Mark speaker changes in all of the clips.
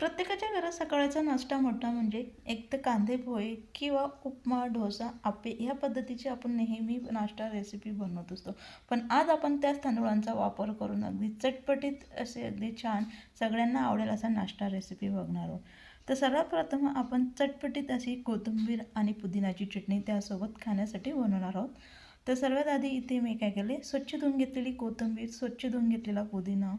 Speaker 1: प्रत्येकाच्या घरात सकाळचा नाश्ता मोठा म्हणजे एक तर कांदे पोहे किंवा उपमा डोसा आप्पे ह्या पद्धतीची आपण नेहमी नाश्ता रेसिपी बनवत असतो. पण आज आपण त्याच तांदूळांचा वापर करून अगदी चटपटीत असे अगदी छान सगळ्यांना आवडेल असा नाश्ता रेसिपी बघणार आहोत. तर सर्वात प्रथम आपण चटपटीत अशी कोथिंबीर आणि पुदिनाची चटणी त्यासोबत खाण्यासाठी बनवणार आहोत. तर सर्वात आधी इथे मी काय केले? स्वच्छ धुवून घेतलेली कोथिंबीर स्वच्छ धुवून घेतलेला पुदिना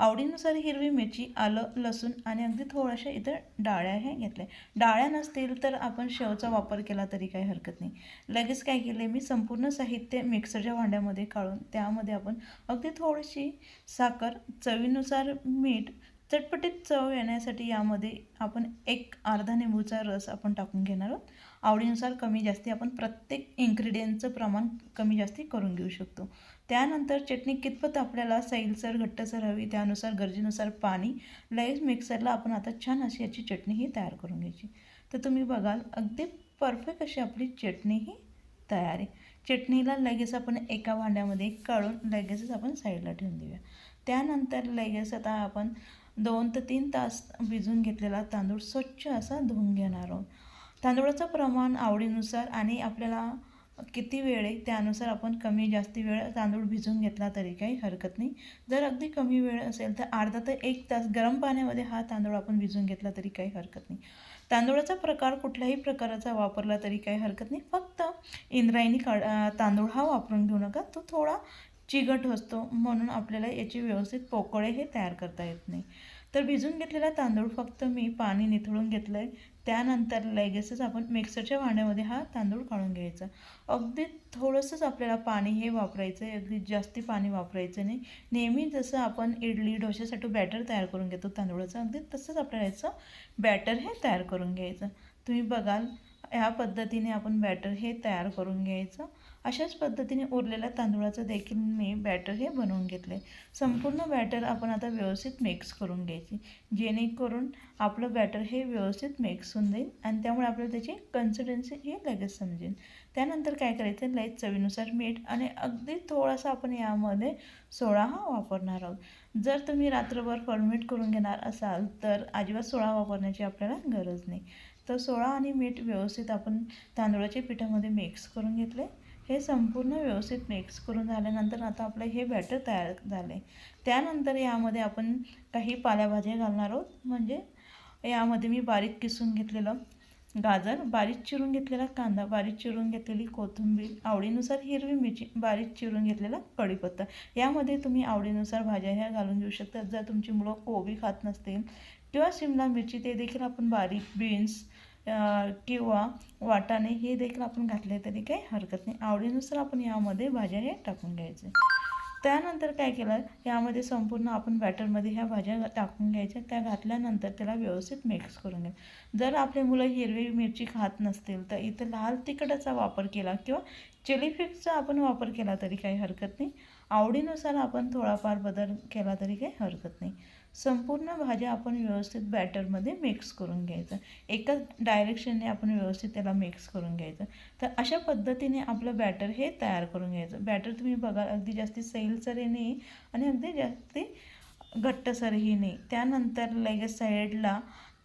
Speaker 1: आवडीनुसार हिरवी मिरची आलं लसूण आणि अगदी थोड्याशा इतर डाळ्या हे घेतल्या. डाळ्या नसतील तर आपण शेवचा वापर केला तरी काही हरकत नाही. लगेच काय केले मी संपूर्ण साहित्य मिक्सरच्या भांड्यामध्ये काढून त्यामध्ये आपण अगदी थोडीशी साखर चवीनुसार मीठ चटपटीत चव येण्यासाठी यामध्ये आपण एक अर्धा निंबूचा रस आपण टाकून घेणार आहोत. आवडीनुसार कमी जास्ती आपण प्रत्येक इन्ग्रेडियंटचं प्रमाण कमी जास्ती करून घेऊ शकतो. त्यानंतर चटणी कितपत आपल्याला सैलसर घट्टसर हवी त्यानुसार गरजेनुसार पाणी लगेच मिक्सरला आपण आता छान अशी याची चटणी ही तयार करून घ्यायची. तर तुम्ही बघाल अगदी परफेक्ट अशी आपली चटणी ही तयार आहे. चटणीला लगेच आपण एका भांड्यामध्ये काढून लगेचच आपण साईडला ठेवून देऊया. त्यानंतर लगेच आता आपण दोन ते तीन तास भिजून घेतलेला तांदूळ स्वच्छ असा धुवून घेणार आहोत. तांदूळाचं प्रमाण आवडीनुसार आणि आपल्याला किती वेळ आहे त्यानुसार आपण कमी जास्ती वेळ तांदूळ भिजून घेतला तरी काही हरकत नाही. जर अगदी कमी वेळ असेल तर अर्धा ते एक तास गरम पाण्यामध्ये हा तांदूळ आपण भिजून घेतला तरी काही हरकत नाही. तांदूळाचा प्रकार कुठल्याही प्रकाराचा वापरला तरी काही हरकत नाही. फक्त इंद्रायणी काढ तांदूळ हा वापरून घेऊ नका. तो थोडा चिगट असतो म्हणून आपल्याला याचे व्यवस्थित पोकळे हे तयार करता येत नाही. तर भिजून घेतलेला तांदूळ फक्त मी पाणी निथळून घेतलं आहे त्यानंतर लगेचच आपण मिक्सरच्या भांड्यामध्ये हा तांदूळ काढून घ्यायचा. अगदी थोडंसंच आपल्याला पाणी हे वापरायचं आहे अगदी जास्ती पाणी वापरायचं नाही. नेहमी जसं आपण इडली डोशासाठी बॅटर तयार करून घेतो तांदूळाचं अगदी तसंच आपल्याला याचं बॅटर हे तयार करून घ्यायचं. तुम्ही बघाल ह्या पद्धतीने आपण बॅटर हे तयार करून घ्यायचं. अशाच पद्धतीने उरलेल्या तांदूळाचं देखील मी बॅटर हे बनवून घेतले संपूर्ण बॅटर आपण आता व्यवस्थित मिक्स करून घ्यायची. जेणेकरून आपलं बॅटर हे व्यवस्थित मिक्स होऊन जाईल आणि त्यामुळे आपल्याला त्याची कन्सिस्टन्सी हे लगेच समजेल. त्यानंतर काय करायचं? लाइट चवीनुसार मीठ आणि अगदी थोडासा आपण यामध्ये सोळा हा वापरणार आहोत. जर तुम्ही रात्रभर फर्मेट करून घेणार असाल तर अजिबात सोळा वापरण्याची आपल्याला गरज नाही. तर सोळा आणि मीठ व्यवस्थित आपण तांदूळाच्या पिठामध्ये मिक्स करून घेतले हे संपूर्ण व्यवस्थित मिक्स करून झाल्यानंतर आता आपलं हे बॅटर तयार झाले त्यानंतर यामध्ये आपण काही पाल्याभाज्या घालणार आहोत. म्हणजे यामध्ये मी बारीक किसून घेतलेलं गाजर बारीक चिरून घेतलेला कांदा बारीक चिरून घेतलेली कोथिंबीर आवडीनुसार हिरवी मिरची बारीक चिरून घेतलेला कढीपत्ता. यामध्ये तुम्ही आवडीनुसार भाज्या ह्या घालून घेऊ शकता. जर तुमची मुलं कोबी खात नसतील किंवा शिमला मिरची ते देखील आपण बारीक बीन्स किंवा वाटाणे हे देखील आपण घातले तरी काही हरकत नाही. आवडीनुसार आपण यामध्ये भाज्या हे टाकून घ्यायचे. त्यानंतर काय केलं? यामध्ये संपूर्ण आपण बॅटरमध्ये ह्या भाज्या टाकून घ्यायच्या. त्या घातल्यानंतर त्याला व्यवस्थित मिक्स करून घ्या. जर आपले मुलं हिरवी मिरची खात नसतील तर इथं लाल तिखटाचा वापर केला किंवा चिली फ्लिक्सचा आपण वापर केला तरी काही हरकत नाही. आवडीनुसार आपण थोडाफार बदल केला तरी काही हरकत नाही. संपूर्ण भाज्या आपण व्यवस्थित बॅटरमध्ये मिक्स करून घ्यायचं. एकाच डायरेक्शनने आपण व्यवस्थित त्याला मिक्स करून घ्यायचं. तर अशा पद्धतीने आपलं बॅटर हे तयार करून घ्यायचं. बॅटर तुम्ही बघा अगदी जास्ती सैलसरही नाही आणि अगदी जास्ती घट्टसरही नाही. त्यानंतर लगेच साईडला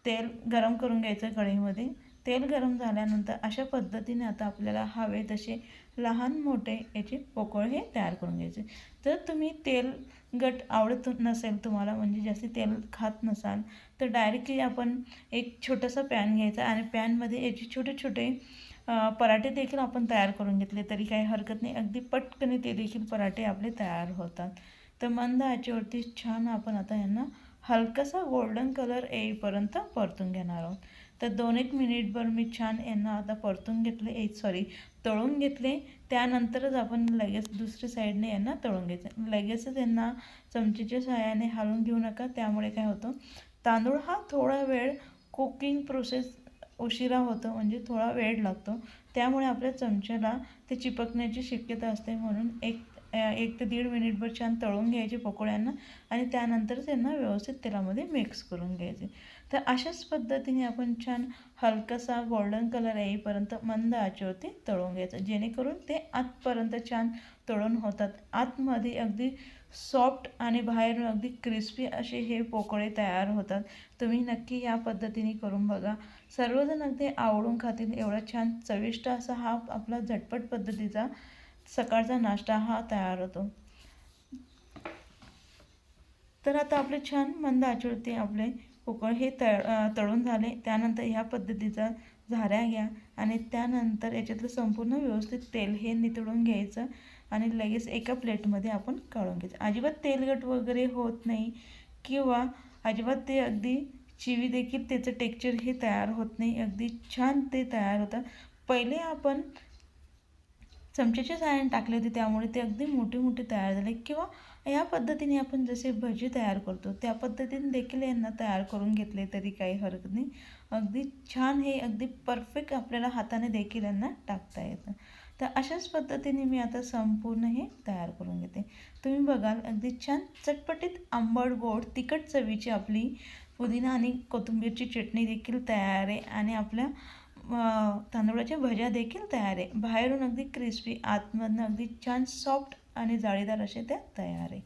Speaker 1: तेल गरम करून घ्यायचं कढईमध्ये. तेल गरम झाल्यानंतर अशा पद्धतीने आता आपल्याला हवे तसे लहान मोठे याचे पोकळ हे तयार करून घ्यायचे. जर तुम्ही तेल गट आवडत नसेल तुम्हाला म्हणजे जास्त तेल खात नसाल तर डायरेक्टली आपण एक छोटंसं पॅन घ्यायचा आणि पॅनमध्ये याचे छोटे छोटे पराठे देखील आपण तयार करून घेतले तरी काही हरकत नाही. अगदी पटकन ते देखील पराठे आपले तयार होतात. तर मंद आचेवरती छान आपण आता यांना हलकासा गोल्डन कलर येईपर्यंत परतून घेणार आहोत. तर दोन एक मिनिटभर मी छान यांना आता परतून घेतले ए सॉरी तळून घेतले. त्यानंतरच आपण लगेच दुसऱ्या साईडने यांना तळून घ्यायचं. लगेचच यांना चमचीच्या सहाय्याने हालून घेऊ नका त्यामुळे काय होतं तांदूळ हा थोडा वेळ कुकिंग प्रोसेस उशिरा होतं म्हणजे थोडा वेळ लागतो. त्यामुळे आपल्या चमच्याला ते चिपकण्याची शक्यता असते म्हणून एक एक ते दीड मिनिटभर छान तळून घ्यायचे पकोड्यांना आणि त्यानंतर त्यांना व्यवस्थित तेलामध्ये मिक्स करून घ्यायचे. तर अशाच पद्धतीने आपण छान हलकासा गोल्डन कलर येईपर्यंत मंद आचेवरती तळून घ्यायचं. जेणेकरून ते आतपर्यंत छान तळून होतात. आतमध्ये अगदी सॉफ्ट आणि बाहेरून अगदी क्रिस्पी असे हे पोकळे तयार होतात. तुम्ही नक्की या पद्धतीने करून बघा. सर्वजण अगदी आवडून खातील. एवढा छान चविष्ट असा हा आपला झटपट पद्धतीचा सकाळचा नाश्ता हा तयार होतो. तर आता आपले छान मंद आचेवरती आपले उकळ हे तळ तळून झाले. त्यानंतर ह्या पद्धतीचा झाऱ्या घ्या आणि त्यानंतर याच्यातलं संपूर्ण व्यवस्थित तेल हे नितळून घ्यायचं आणि लगेच एका प्लेटमध्ये आपण काढून घ्यायचं. अजिबात तेलगट वगैरे होत नाही किंवा अजिबात ते अगदी चिवी देखील त्याचं टेक्चर हे तयार होत नाही. अगदी छान ते तयार होतं. पहिले आपण चमच्याच्या साहाय्याने टाकले होते त्यामुळे ते अगदी मोठे मोठे तयार झाले. किंवा या पद्धतीने आपण जसे भजी तयार करतो त्या पद्धतीने देखील यांना तयार करून घेतले तरी काही हरकत नाही. अगदी छान हे अगदी परफेक्ट आपल्याला हाताने देखील यांना टाकता येतं. तर अशाच पद्धतीने मी आता संपूर्ण हे तयार करून घेते. तुम्ही बघाल अगदी छान चटपटीत आंबट गोड तिखट चवीची आपली पुदिना आणि कोथिंबीरची चटणी देखील तयार आहे. आणि आपल्या तांदूळाच्या भज्या देखील तयार आहे. बाहेरून अगदी क्रिस्पी आतमधनं अगदी छान सॉफ्ट आणि जाळीदार असे त्या तयार आहे.